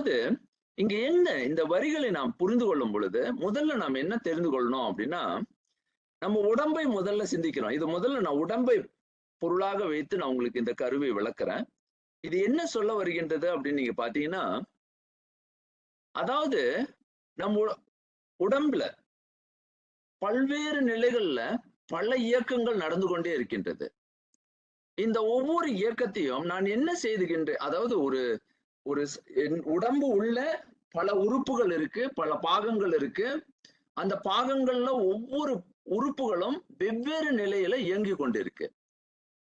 அதாவது இங்க என்ன இந்த வரிகளை நாம் புரிந்து கொள்ளும் பொழுது முதல்ல நாம் என்ன தெரிந்து கொள்ளணும் அப்படின்னா நம்ம உடம்பை முதல்ல சிந்திக்கிறோம். இது முதல்ல நான் உடம்பை பொருளாக வைத்து நான் உங்களுக்கு இந்த கருவை விளக்குறேன். இது என்ன சொல்ல வருகின்றது அப்படின்னு நீங்க பாத்தீங்கன்னா அதாவது நம்ம உடம்புல பல்வேறு நிலைகள்ல பல இயக்கங்கள் நடந்து கொண்டே இருக்கின்றது. இந்த ஒவ்வொரு இயக்கத்தையும் நான் என்ன செய்துகின்றேன் அதாவது ஒரு ஒரு உடம்பு உள்ள பல உறுப்புகள் இருக்கு பல பாகங்கள் இருக்கு. அந்த பாகங்கள்ல ஒவ்வொரு உறுப்புகளும் வெவ்வேறு நிலையில இயங்கி கொண்டிருக்கு.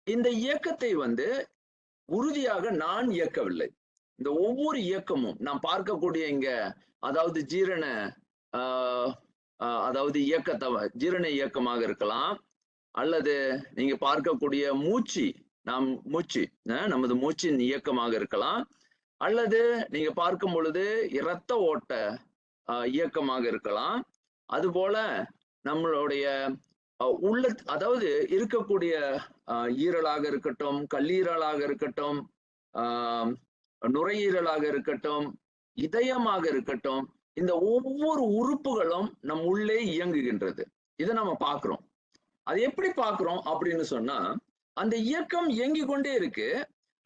இந்த இயக்கத்தை வந்து உறுதியாக நான் இயக்கவில்லை. இந்த ஒவ்வொரு இயக்கமும் நாம் பார்க்கக்கூடிய இங்க அதாவது ஜீரண ஆஹ் ஆஹ் அதாவது இயக்கத்தை ஜீரண இயக்கமாக இருக்கலாம் அல்லது நீங்க பார்க்கக்கூடிய மூச்சு நாம் மூச்சு அஹ் நமது மூச்சின் இயக்கமாக இருக்கலாம். அல்லது நீங்க பார்க்கும் பொழுது இரத்த ஓட்ட ஆஹ் இயக்கமாக இருக்கலாம். அதுபோல நம்மளுடைய உள்ள அதாவது இருக்கக்கூடிய ஈரலாக இருக்கட்டும் கல்லீரலாக இருக்கட்டும் ஆஹ் நுரையீரலாக இருக்கட்டும் இதயமாக இருக்கட்டும் இந்த ஒவ்வொரு உறுப்புகளும் நம் உள்ளே இயங்குகின்றது. இதை நம்ம பார்க்கிறோம். அது எப்படி பார்க்கிறோம் அப்படின்னு சொன்னா அந்த இயக்கம் இயங்கி கொண்டே இருக்கு.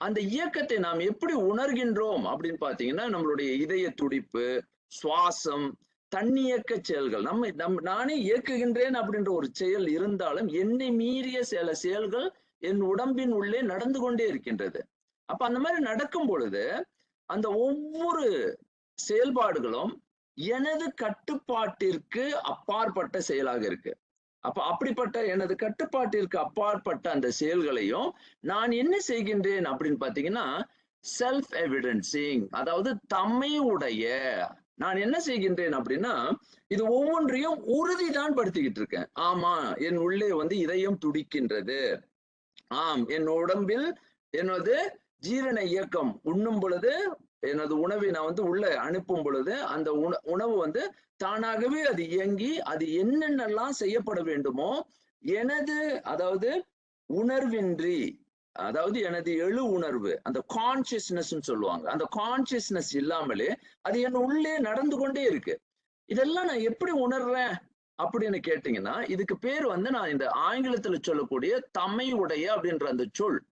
அந்த இயக்கத்தை நாம் எப்படி உணர்கின்றோம் அப்படின்னு பாத்தீங்கன்னா நம்மளுடைய இதய துடிப்பு சுவாசம் தன்னியக்க செயல்கள். நம்ம நம் நானே இயக்குகின்றேன் அப்படின்ற ஒரு செயல் இருந்தாலும் என்னை மீறிய சில செயல்கள் என் உடம்பின் உள்ளே நடந்து கொண்டே இருக்கின்றது. அப்ப அந்த மாதிரி நடக்கும் பொழுது அந்த ஒவ்வொரு செயல்பாடுகளும் எனது கட்டுப்பாட்டிற்கு அப்பாற்பட்ட செயலாக இருக்கு. அப்ப அப்படிப்பட்ட எனது கட்டுப்பாட்டிற்கு அப்பாற்பட்ட அந்த செயல்களையும் நான் என்ன செய்கின்றேன் அப்படின்னு பாத்தீங்கன்னா செல்ஃப் எவிடன்சிங் அதாவது தம்மை உடைய நான் என்ன செய்கின்றேன் அப்படின்னா இது ஒவ்வொன்றையும் உறுதிதான் படுத்திக்கிட்டு இருக்கேன். ஆமா என் உள்ளே வந்து இதயம் துடிக்கின்றது. ஆம் என் உடம்பில் எனது ஜீரண இயக்கம் உண்ணும் பொழுது எனது உணவை நான் வந்து உள்ள அனுப்பும் பொழுது அந்த உண உணவு வந்து தானாகவே அது இயங்கி அது என்னென்னலாம் செய்யப்பட வேண்டுமோ எனது அதாவது உணர்வின்றி அதாவது எனது எழு உணர்வு அந்த கான்சியஸ்னஸ் சொல்லுவாங்க. அந்த கான்சியஸ்னஸ் இல்லாமலே அது என் உள்ளே நடந்து கொண்டே இருக்கு. இதெல்லாம் நான் எப்படி உணர்றேன் அப்படின்னு கேட்டீங்கன்னா இதுக்கு பேர் வந்து நான் இந்த ஆங்கிலத்துல சொல்லக்கூடிய தம்மை உடைய அப்படின்ற அந்த சொல்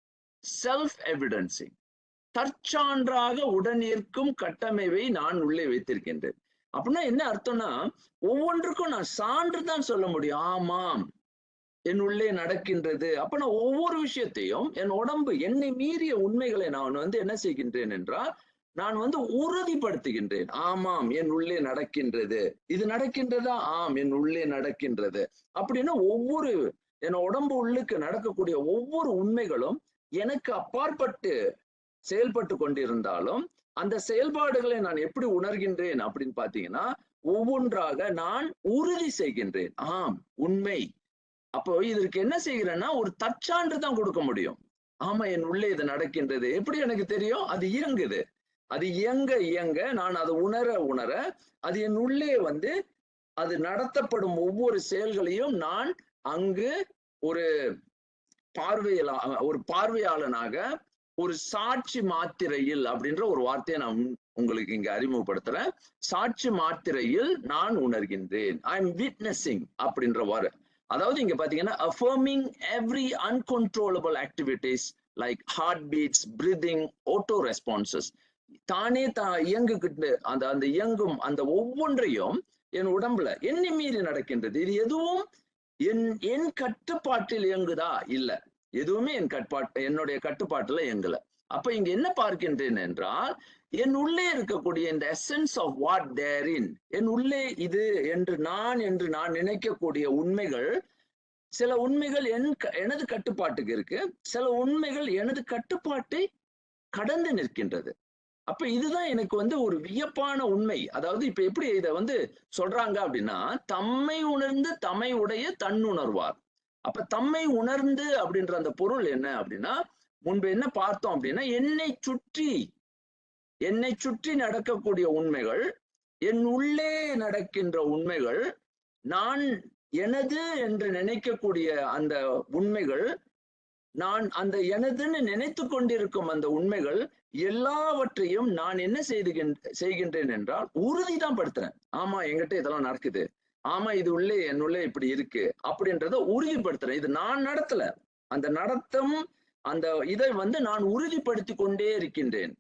செல்ஃப் எவிடன்சிங் தற்சான்றாக உடனிருக்கும் கட்டமைவை நான் உள்ளே வைத்திருக்கின்றேன். அப்படின்னா என்ன அர்த்தம்னா ஒவ்வொன்றுக்கும் நான் சான்று தான் சொல்ல முடியும். ஆமாம் என் உள்ளே நடக்கின்றது. அப்ப நான் ஒவ்வொரு விஷயத்தையும் என் உடம்பு என்னை மீறிய உண்மைகளை நான் வந்து என்ன செய்கின்றேன் என்றால் நான் வந்து உறுதிப்படுத்துகின்றேன். ஆமாம் என் உள்ளே நடக்கின்றது. இது நடக்கின்றதா? ஆம் என் உள்ளே நடக்கின்றது. அப்படின்னு ஒவ்வொரு என் உடம்பு உள்ளுக்கு நடக்கக்கூடிய ஒவ்வொரு உண்மைகளும் எனக்கு அப்பாற்பட்டு செயல்பட்டு கொண்டிருந்தாலும் அந்த செயல்பாடுகளை நான் எப்படி உணர்கின்றேன் அப்படின்னு பாத்தீங்கன்னா ஒவ்வொன்றாக நான் உறுதி செய்கின்றேன். ஆம் உண்மை. அப்போ இதற்கு என்ன செய்கிறேன்னா ஒரு தற்சான்று தான் கொடுக்க முடியும். ஆமா என் உள்ளே இது நடக்கின்றது. எப்படி எனக்கு தெரியும்? அது இயங்குது. அது இயங்க இயங்க நான் அதை உணர உணர அது என் உள்ளே வந்து அது நடத்தப்படும் ஒவ்வொரு செயல்களையும் நான் அங்கு ஒரு பார்வையில ஒரு பார்வையாளனாக ஒரு சாட்சி மாத்திரையில் அப்படின்ற ஒரு வார்த்தையை நான் உங்களுக்கு இங்க அறிமுகப்படுத்துறேன். சாட்சி மாத்திரையில் நான் உணர்கின்றேன். ஐ எம் விட்னஸிங் அப்படின்ற வாரு அதாவது இங்க பாத்தீங்கன்னா affirming every uncontrollable activities like heart beats breathing auto responses தானே தா இயங்குகிட்டு அந்த அந்த இயங்கும் அந்த ஒவ்வொன்றையும் என் உடம்புல என்னை மீறி நடக்கின்றது. இது எதுவும் என் என் கட்டுப்பாட்டில் இயங்குதா? இல்ல. எதுவுமே என் கட்டுப்பாட்டு என்னுடைய கட்டுப்பாட்டுல எங்கல. அப்ப இங்க என்ன பார்க்கின்றேன் என்றால் என் உள்ளே இருக்கக்கூடிய இந்த essence of what there in என் உள்ளே இது என்று நான் என்று நான் நினைக்கக்கூடிய உண்மைகள் சில உண்மைகள் என் க- எனது கட்டுப்பாட்டுக்கு இருக்கு சில உண்மைகள் எனது கட்டுப்பாட்டை கடந்து நிற்கின்றது. அப்ப இதுதான் எனக்கு வந்து ஒரு வியப்பான உண்மை. அதாவது இப்ப எப்படி இதை வந்து சொல்றாங்க அப்படின்னா தம்மை உணர்ந்து தம்மை உடைய தன்னுணர்வார். அப்ப தம்மை உணர்ந்து அப்படின்ற அந்த பொருள் என்ன அப்படின்னா முன்பு என்ன பார்த்தோம் அப்படின்னா என்னை சுற்றி என்னை சுற்றி நடக்கக்கூடிய உண்மைகள் என் உள்ளே நடக்கின்ற உண்மைகள் நான் எனது என்று நினைக்கக்கூடிய அந்த உண்மைகள் நான் அந்த எனதுன்னு நினைத்து கொண்டிருக்கும் அந்த உண்மைகள் எல்லாவற்றையும் நான் என்ன செய்துகின் செய்கின்றேன் என்றால் உறுதிதான் படுத்துறேன். ஆமா என்கிட்ட இதெல்லாம் நடக்குது. ஆமா இது உள்ளே என்னுள்ளே இப்படி இருக்கு. அப்படின்றத உறுதிப்படுத்துறேன். இது நான் நடத்தல. அந்த நடத்தும் அந்த இதை வந்து நான் உறுதிப்படுத்தி கொண்டே இருக்கின்றேன்.